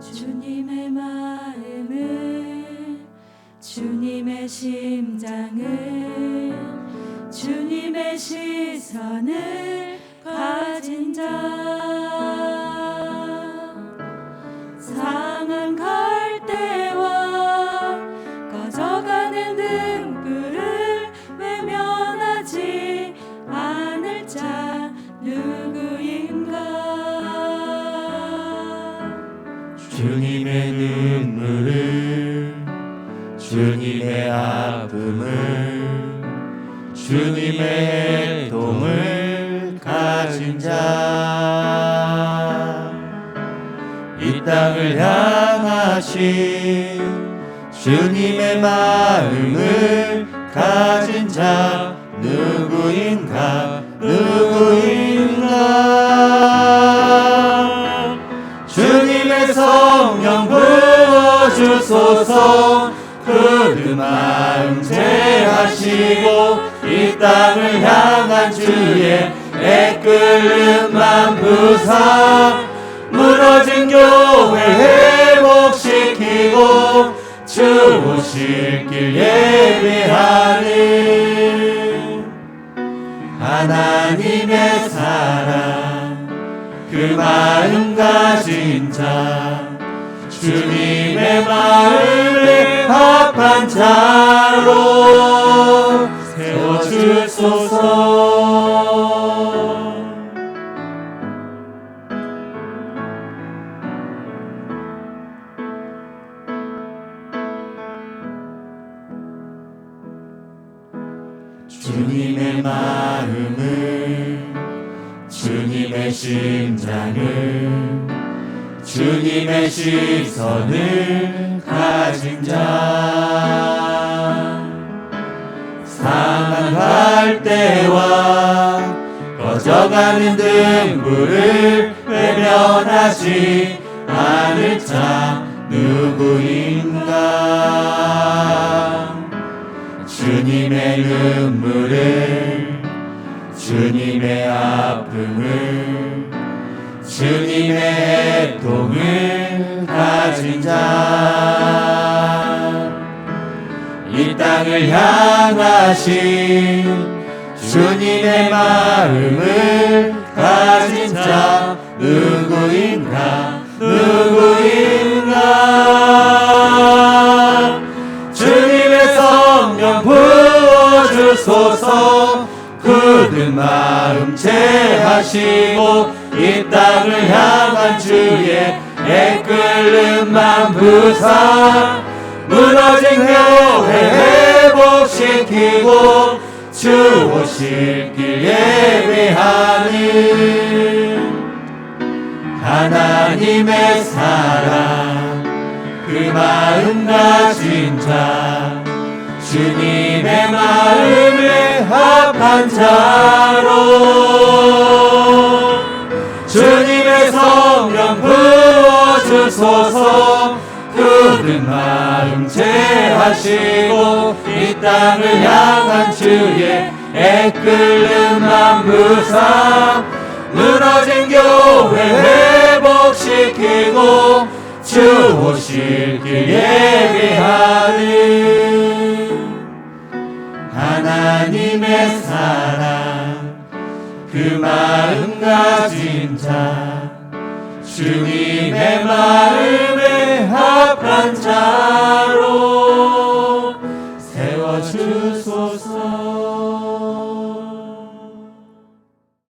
주님의 마음을 주님의 심장을 주님의 시선을 가진 자 주님의 눈물을 주님의 아픔을 주님의 애통을 가진 자. 이 땅을 향하신 주님의 마음을 가진 자 누구인가 주님의 성령 부어주소서. 그들 마음 제하시고 이 땅을 향한 주의 애끓는 부사. 무너진 교회 회복시키고 주 오실 길 예비하는 하나님의 사랑 그 마음 가진 자 주님의 마음에 합한 자로 세워주소서. 주님의 마음을 주님의 심장을 주님의 시선을 가진 자. 상한 갈대와 꺼져가는 등불을 외면하지 않을 자 누구인가? 주님의 눈물을 주님의 아픔을 주님의 애통을 가진 자. 이 땅을 향하신 주님의 마음을 가진 자. 누구인가? 누구인가? 주님의 성령 부어주소서 그들 마음 제하시고 이 땅을 향한 주의 애끓는 맘 부사 무너진 교회 회복시키고 주 오실 길 예비하는 하나님의 사랑 그 마음 가진 자 주님의 마음에 합한 자로. 주님의 성령 부어주소서. 그들 마음 제하시고 이 땅을 향한 주의 애끓는 맘 부사. 무너진 교회 회복시키고 주 오실 길 예비하는 사랑. 그 마음 가진 자 주님의 마음